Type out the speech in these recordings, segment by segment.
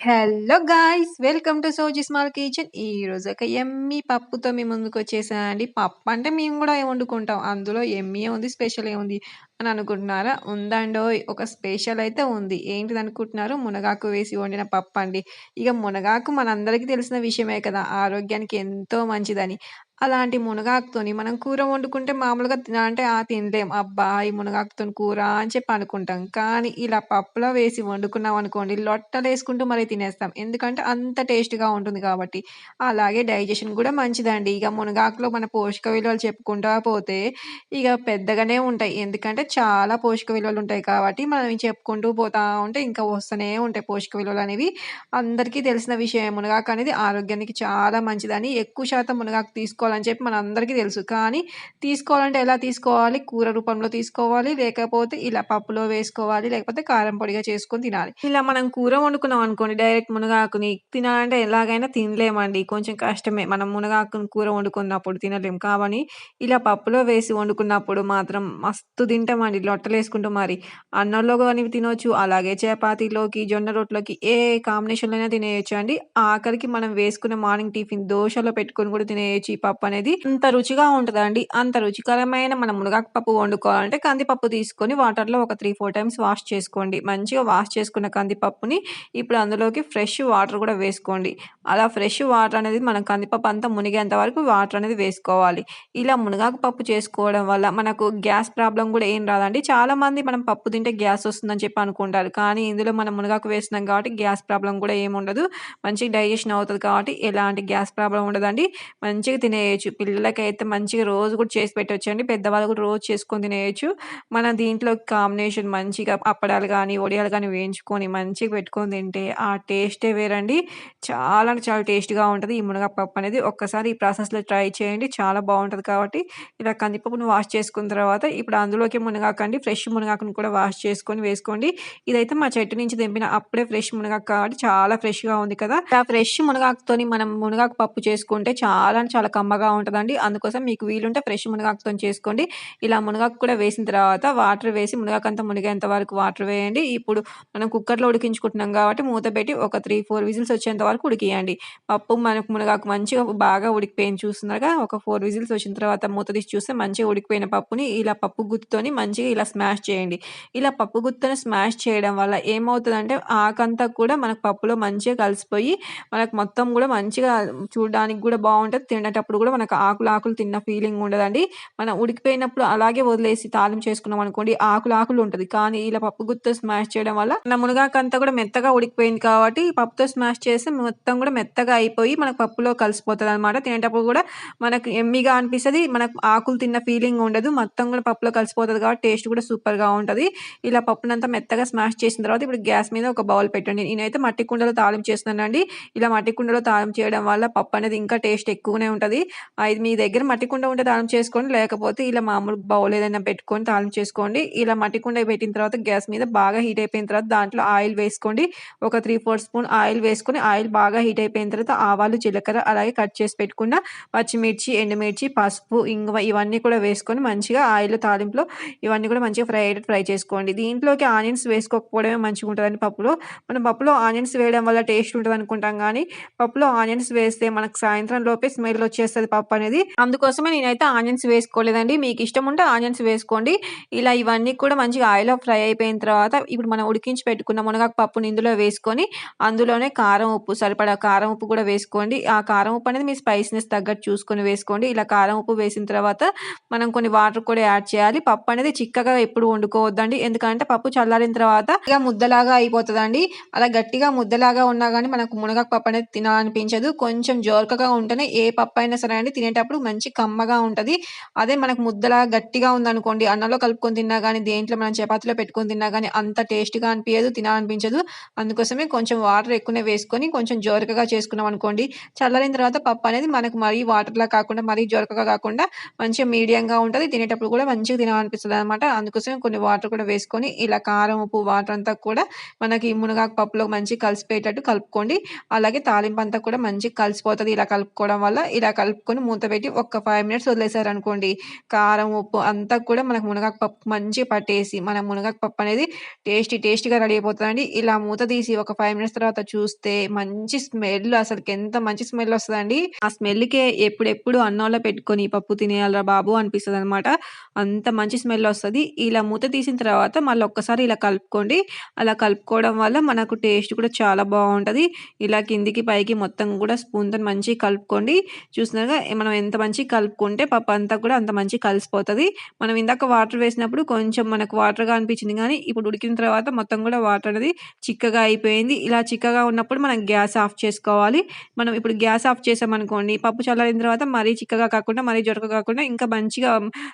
Hello guys welcome to Soji small kitchen ఈ రోజు ఒక ఎమ్మి పప్పుతో మీ ముందుకు వచ్చేసానండి. పప్పు అంటే మేము కూడా వండుకుంటాం. అందులో ఎమ్మి ఉంది స్పెషల్ ఏముంది అని అనుకుంటున్నారా? ఉందండో ఒక స్పెషల్ అయితే ఉంది. ఏంటిది అనుకుంటున్నారు? మునగాకు వేసి వండిన పప్పు అండి ఇక మునగాకు మనందరికీ తెలిసిన విషయమే కదా. ఆరోగ్యానికి ఎంతో మంచిదని. అలాంటి మునగాకుతోని మనం కూర వండుకుంటే మామూలుగా తినాలంటే ఆ తినలేం. అబ్బా ఈ మునగాకుతోని కూర అని చెప్పి అనుకుంటాం. కానీ ఇలా పప్పులో వేసి వండుకున్నాం అనుకోండి లొట్టలు వేసుకుంటూ మరి తినేస్తాం. ఎందుకంటే అంత టేస్ట్గా ఉంటుంది కాబట్టి. అలాగే డైజెషన్ కూడా మంచిదండి. ఇక మునగాకులో మన పోషక విలువలు చెప్పుకుంటా పోతే ఇక పెద్దగానే ఉంటాయి. ఎందుకంటే చాలా పోషక విలువలు ఉంటాయి కాబట్టి మనం చెప్పుకుంటూ పోతా ఉంటే ఇంకా వస్తూనే ఉంటాయి పోషక విలువలు అనేవి. అందరికీ తెలిసిన విషయం. మునగాకు అనేది ఆరోగ్యానికి చాలా మంచిదని. ఎక్కువ శాతం మునగాకు తీసుకోవాలని చెప్పి మన అందరికీ తెలుసు. కానీ తీసుకోవాలంటే ఎలా తీసుకోవాలి? కూర రూపంలో తీసుకోవాలి లేకపోతే ఇలా పప్పులో వేసుకోవాలి లేకపోతే కారం పొడిగా చేసుకొని తినాలి. ఇలా మనం కూర వండుకున్నాం అనుకోండి డైరెక్ట్ మునగాకుని తినాలంటే ఎలాగైనా తినలేమండి. కొంచెం కష్టమే. మనం మునగాకుని కూర వండుకున్నప్పుడు తినలేం. కాబట్టి ఇలా పప్పులో వేసి వండుకున్నప్పుడు మాత్రం మస్తు తింటామండి. లొట్టలు వేసుకుంటూ మరి. అన్నంలో కానీ తినొచ్చు అలాగే చపాతీలోకి జొన్న రొట్టెలోకి ఏ కాంబినేషన్లో అయినా తినేయచ్చు అండి ఆఖరికి మనం వేసుకునే మార్నింగ్ టిఫిన్ దోశలో పెట్టుకొని కూడా తినేయచ్చు ఈ పప్పు పప్పు అనేది అంత రుచిగా ఉంటుందండి. అంత రుచికరమైన మనం మునగాకు పప్పు వండుకోవాలంటే కందిపప్పు తీసుకొని వాటర్లో ఒక త్రీ ఫోర్ టైమ్స్ వాష్ చేసుకోండి. మంచిగా వాష్ చేసుకున్న కందిపప్పుని ఇప్పుడు అందులోకి ఫ్రెష్ వాటర్ కూడా వేసుకోండి. అలా ఫ్రెష్ వాటర్ అనేది మనం కందిపప్పు అంతా మునిగేంత వరకు వాటర్ అనేది వేసుకోవాలి. ఇలా మునగాకు పప్పు చేసుకోవడం వల్ల మనకు గ్యాస్ ప్రాబ్లం కూడా ఏం రాదండి. చాలామంది మనం పప్పు తింటే గ్యాస్ వస్తుందని చెప్పి అనుకుంటారు. కానీ ఇందులో మనం మునగాకు వేసినాం కాబట్టి గ్యాస్ ప్రాబ్లం కూడా ఏమి ఉండదు. మంచిగా డైజెషన్ అవుతుంది కాబట్టి ఎలాంటి గ్యాస్ ప్రాబ్లం ఉండదండి. మంచిగా తినే తినేయచ్చు. పిల్లలకైతే మంచిగా రోజు కూడా చేసి పెట్టవచ్చండి పెద్దవాళ్ళు కూడా రోజు చేసుకొని తినేయచ్చు. మన దీంట్లో కాంబినేషన్ మంచిగా అప్పడాలు కానీ వడియాలు కానీ వేయించుకొని మంచిగా పెట్టుకొని తింటే ఆ టేస్టే వేరండి. చాలా అంటే చాలా టేస్ట్గా ఉంటుంది. ఈ మునగ పప్పు అనేది ఒక్కసారి ఈ ప్రాసెస్లో ట్రై చేయండి. చాలా బాగుంటుంది కాబట్టి ఇలా కందిపప్పును వాష్ చేసుకున్న తర్వాత ఇప్పుడు అందులోకి మునగాకండి ఫ్రెష్ మునగాకును కూడా వాష్ చేసుకొని వేసుకోండి. ఇదైతే మా చెట్టు నుంచి దింపిన అప్పుడే ఫ్రెష్ మునగాకు కాబట్టి చాలా ఫ్రెష్గా ఉంది కదా. ఆ ఫ్రెష్ మునగాకుతోని మనం మునగాకు పప్పు చేసుకుంటే చాలా చాలా కమ్మగా ఉంటుందండి. అందుకోసం మీకు వీలుంటే ఫ్రెష్ మునగాకుతో చేసుకోండి. ఇలా మునగాకు కూడా వేసిన తర్వాత వాటర్ వేసి మునగాకు అంతా మునిగేంత వరకు వాటర్ వేయండి. ఇప్పుడు మనం కుక్కర్లో ఉడికించుకుంటున్నాం కాబట్టి మూత పెట్టి ఒక త్రీ ఫోర్ విజిల్స్ వచ్చేంత వరకు ఉడికియండి. పప్పు మనకు మునగాకు మంచిగా బాగా ఉడికిపోయింది చూస్తున్నారుగా ఒక ఫోర్ విజిల్స్ వచ్చిన తర్వాత మూత తీసి చూస్తే మంచిగా ఉడికిపోయిన పప్పుని ఇలా పప్పు గుత్తుతోని మంచిగా ఇలా స్మాష్ చేయండి. ఇలా పప్పు గుత్తుని స్మాష్ చేయడం వల్ల ఏమవుతుందంటే ఆకంతా కూడా మనకు పప్పులో మంచిగా కలిసిపోయి మనకు మొత్తం కూడా మంచిగా చూడడానికి కూడా బాగుంటుంది. తినేటప్పుడు కూడా మనకు ఆకులు ఆకులు తిన్న ఫీలింగ్ ఉండదండి. మనం ఉడికిపోయినప్పుడు అలాగే వదిలేసి తాలింపు చేసుకున్నాం అనుకోండి ఆకులు ఆకులు ఉంటుంది. కానీ ఇలా పప్పు గుత్త స్మాష్ చేయడం వల్ల మన మునగాకంతా కూడా మెత్తగా ఉడికిపోయింది కాబట్టి పప్పుతో స్మాష్ చేస్తే మొత్తం కూడా మెత్తగా అయిపోయి మనకు పప్పులో కలిసిపోతుంది అనమాట తినేటప్పుడు కూడా మనకు ఎమ్మిగా అనిపిస్తుంది. మనకు ఆకులు తిన్న ఫీలింగ్ ఉండదు. మొత్తం కూడా పప్పులో కలిసిపోతుంది కాబట్టి టేస్ట్ కూడా సూపర్గా ఉంటుంది. ఇలా పప్పునంతా మెత్తగా స్మాష్ చేసిన తర్వాత ఇప్పుడు గ్యాస్ మీద ఒక బౌల్ పెట్టండి. నేనైతే మట్టి కుండలో తాలింపు చేస్తున్నానండి. ఇలా మట్టి కుండలో తాలింపు చేయడం వల్ల పప్పు అనేది ఇంకా టేస్ట్ ఎక్కువనే ఉంటుంది. ఐదు మీ దగ్గర మట్టి కుండ ఉంటే తాళం చేసుకోండి. లేకపోతే ఇలా మామూలు బౌల్ ఏదైనా పెట్టుకొని తాళం చేసుకోండి. ఇలా మట్టి కుండ పెట్టిన తర్వాత గ్యాస్ మీద బాగా హీట్ అయిపోయిన తర్వాత దాంట్లో ఆయిల్ వేసుకోండి. ఒక త్రీ ఫోర్ స్పూన్ ఆయిల్ వేసుకొని ఆయిల్ బాగా హీట్ అయిపోయిన తర్వాత ఆవాలు జీలకర్ర అలాగే కట్ చేసి పెట్టుకున్న పచ్చిమిర్చి ఎండుమిర్చి పసుపు ఇంగువ ఇవన్నీ కూడా వేసుకొని మంచిగా ఆయిల్ తాలింపులో ఇవన్నీ కూడా మంచిగా ఫ్రై అయ్యేటట్టు ఫ్రై చేసుకోండి. దీంట్లోకి ఆనియన్స్ వేసుకోకపోవడమే మంచిగా ఉంటుందండి పప్పులో. మనం పప్పులో ఆనియన్స్ వేయడం వల్ల టేస్ట్ ఉంటుంది అనుకుంటాం కానీ పప్పులో ఆనియన్స్ వేస్తే మనకు సాయంత్రం లోపే స్మెల్ వస్తుంది పప్పు అనేది. అందుకోసమే నేనైతే ఆనియన్స్ వేసుకోలేదండి. మీకు ఇష్టం ఉంటే ఆనియన్స్ వేసుకోండి. ఇలా ఇవన్నీ కూడా మంచిగా ఆయిల్లో ఫ్రై అయిపోయిన తర్వాత ఇప్పుడు మనం ఉడికించి పెట్టుకున్న మునగాకు పప్పుని ఇందులో వేసుకొని అందులోనే కారం ఉప్పు సరిపడా కారం ఉప్పు కూడా వేసుకోండి. ఆ కారం ఉప్పు అనేది మీ స్పైసీనెస్ తగ్గట్టు చూసుకొని వేసుకోండి. ఇలా కారం ఉప్పు వేసిన తర్వాత మనం కొన్ని వాటర్ కూడా యాడ్ చేయాలి. పప్పు అనేది చిక్కగా ఎప్పుడు వండుకోవద్దండి. ఎందుకంటే పప్పు చల్లారిన తర్వాత ఇక ముద్దలాగా అయిపోతుందండి. అలా గట్టిగా ముద్దలాగా ఉన్నా కానీ మనకు మునగాకు పప్పు అనేది తినాలనిపించదు. కొంచెం జోరకగా ఉంటేనే ఏ పప్పు అయినా సరే అండి తినేటప్పుడు మంచి కమ్మగా ఉంటుంది. అదే మనకు ముద్దలా గట్టిగా ఉందనుకోండి అన్నంలో కలుపుకొని తిన్నా కానీ దేంట్లో మనం చపాతీలో పెట్టుకొని తిన్నా కానీ అంత టేస్ట్గా అనిపించదు తినాలనిపించదు. అందుకోసమే కొంచెం వాటర్ ఎక్కువనే వేసుకొని కొంచెం జోరకగా చేసుకున్నాం అనుకోండి చల్లారిన తర్వాత పప్పు అనేది మనకు మరీ వాటర్లా కాకుండా మరీ జోరకగా కాకుండా మంచిగా మీడియంగా ఉంటుంది. తినేటప్పుడు కూడా మంచిగా తినాలనిపిస్తుంది అనమాట అందుకోసం కొన్ని వాటర్ కూడా వేసుకొని ఇలా కారం ఉప్పు వాటర్ అంతా కూడా మనకి మునగాకు పప్పులో మంచిగా కలిసిపోయేటట్టు కలుపుకోండి. అలాగే తాలింపు అంతా కూడా మంచిగా కలిసిపోతుంది ఇలా కలుపుకోవడం వల్ల. ఇలా కలుపు కలుపుకొని మూత పెట్టి ఒక్క ఫైవ్ మినిట్స్ వదిలేసారనుకోండి, కారం, ఉప్పు అంతా కూడా మనకు మునగాకు పప్పు మంచిగా పట్టేసి, మన మునగాకు పప్పు అనేది టేస్టీ టేస్టీగా రెడీ అయిపోతుందండి. ఇలా మూత తీసి ఒక ఫైవ్ మినిట్స్ తర్వాత చూస్తే మంచి స్మెల్ అసలుకి ఎంత మంచి స్మెల్ వస్తుందండి. ఆ స్మెల్‌కే ఎప్పుడెప్పుడు అన్నంలో పెట్టుకొని పప్పు తినేయాలిరా బాబు అనిపిస్తుంది అనమాట అంత మంచి స్మెల్ వస్తుంది. ఇలా మూత తీసిన తర్వాత మళ్ళీ ఒక్కసారి ఇలా కలుపుకోండి. అలా కలుపుకోవడం వల్ల మనకు టేస్ట్ కూడా చాలా బాగుంటుంది. ఇలా కిందికి, పైకి మొత్తం కూడా స్పూన్తో మంచిగా కలుపుకోండి. చూస్తున్నారుగా మనం ఎంత మంచిగా కలుపుకుంటే పప్పు అంతా కూడా అంత మంచిగా కలిసిపోతుంది మనం ఇందాక వాటర్ వేసినప్పుడు కొంచెం మనకు వాటర్‌గా అనిపించింది కానీ ఇప్పుడు ఉడికిన తర్వాత మొత్తం కూడా వాటర్ అనేది చిక్కగా అయిపోయింది. ఇలా చిక్కగా ఉన్నప్పుడు మనం గ్యాస్ ఆఫ్ చేసుకోవాలి. మనం ఇప్పుడు గ్యాస్ ఆఫ్ చేసామనుకోండి, పప్పు చల్లారిన తర్వాత మరీ చిక్కగా కాకుండా, మరీ జొరక కాకుండా ఇంకా మంచిగా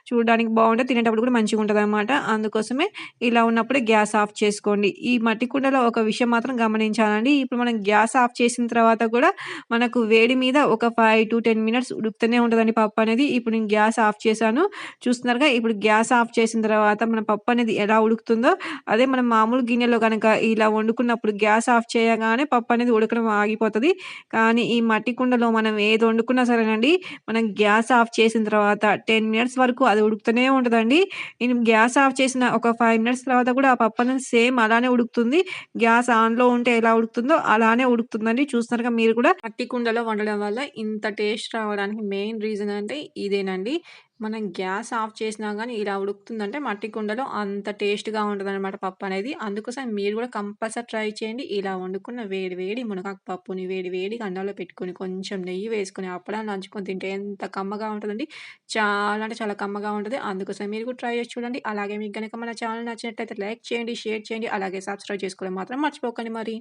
చూడడానికి బాగుంటుంది తినేటప్పుడు కూడా మంచిగుంటదనమాట. అందుకోసమే ఇలా ఉన్నప్పుడే గ్యాస్ ఆఫ్ చేసుకోండి. ఈ మట్టి కుండలో ఒక విషయం మాత్రం గమనించాలండి. ఇప్పుడు మనం గ్యాస్ ఆఫ్ చేసిన తర్వాత కూడా మనకు వేడి మీద ఒక 5-10 మినిట్స్ ఉడుకుతూనే ఉంటుందండి పప్పు అనేది. ఇప్పుడు నేను గ్యాస్ ఆఫ్ చేశాను. చూస్తున్నారుగా ఇప్పుడు గ్యాస్ ఆఫ్ చేసిన తర్వాత మన పప్పు అనేది ఎలా ఉడుకుతుందో, అదే మనం మామూలు గిన్నెలో కనుక ఇలా వండుకున్నప్పుడు గ్యాస్ ఆఫ్ చేయగానే పప్పు అనేది ఉడకడం ఆగిపోతుంది కానీ ఈ మట్టి కుండలో మనం ఏది వండుకున్నా సరేనండి, మనం గ్యాస్ ఆఫ్ చేసిన తర్వాత 10 మినిట్స్ వరకు అది ఉడుకుతూనే ఉంటుందండి నేను గ్యాస్ ఆఫ్ చేసిన ఒక ఫైవ్ మినిట్స్ తర్వాత కూడా ఆ పప్పు అనేది సేమ్ అలానే ఉడుకుతుంది. గ్యాస్ ఆన్‌లో ఉంటే ఎలా ఉడుకుతుందో అలానే ఉడుకుతుందండి. చూస్తున్నారుగా మీరు కూడా. మట్టి కుండలో వండడం వల్ల ఇంత టేస్ట్ రావడానికి మెయిన్ రీజన్ అంటే ఇదేనండి. మనం గ్యాస్ ఆఫ్ చేసినా కానీ ఇలా ఉడుకుతుందంటే మట్టి కుండలో అంత టేస్ట్‌గా ఉంటదనమాట పప్పు అనేది. అందుకోసం మీరు కూడా కంపల్సరీ ట్రై చేయండి. ఇలా వండుకున్న వేడి వేడి మునగాకు పప్పుని వేడి వేడి గండాలో పెట్టుకొని, కొంచెం నెయ్యి వేసుకొని, అప్పడాలు నంచుకొని తింటే ఎంత కమ్మగా ఉంటుందండి చాలా అంటే చాలా కమ్మగా ఉంటుంది అందుకోసం మీరు కూడా ట్రై చేసి చూడండి. అలాగే మీకు కనుక మన ఛానల్ నచ్చినట్టయితే లైక్ చేయండి, షేర్ చేయండి. అలాగే సబ్స్క్రైబ్ చేసుకోవడం మాత్రం మర్చిపోకండి మరి.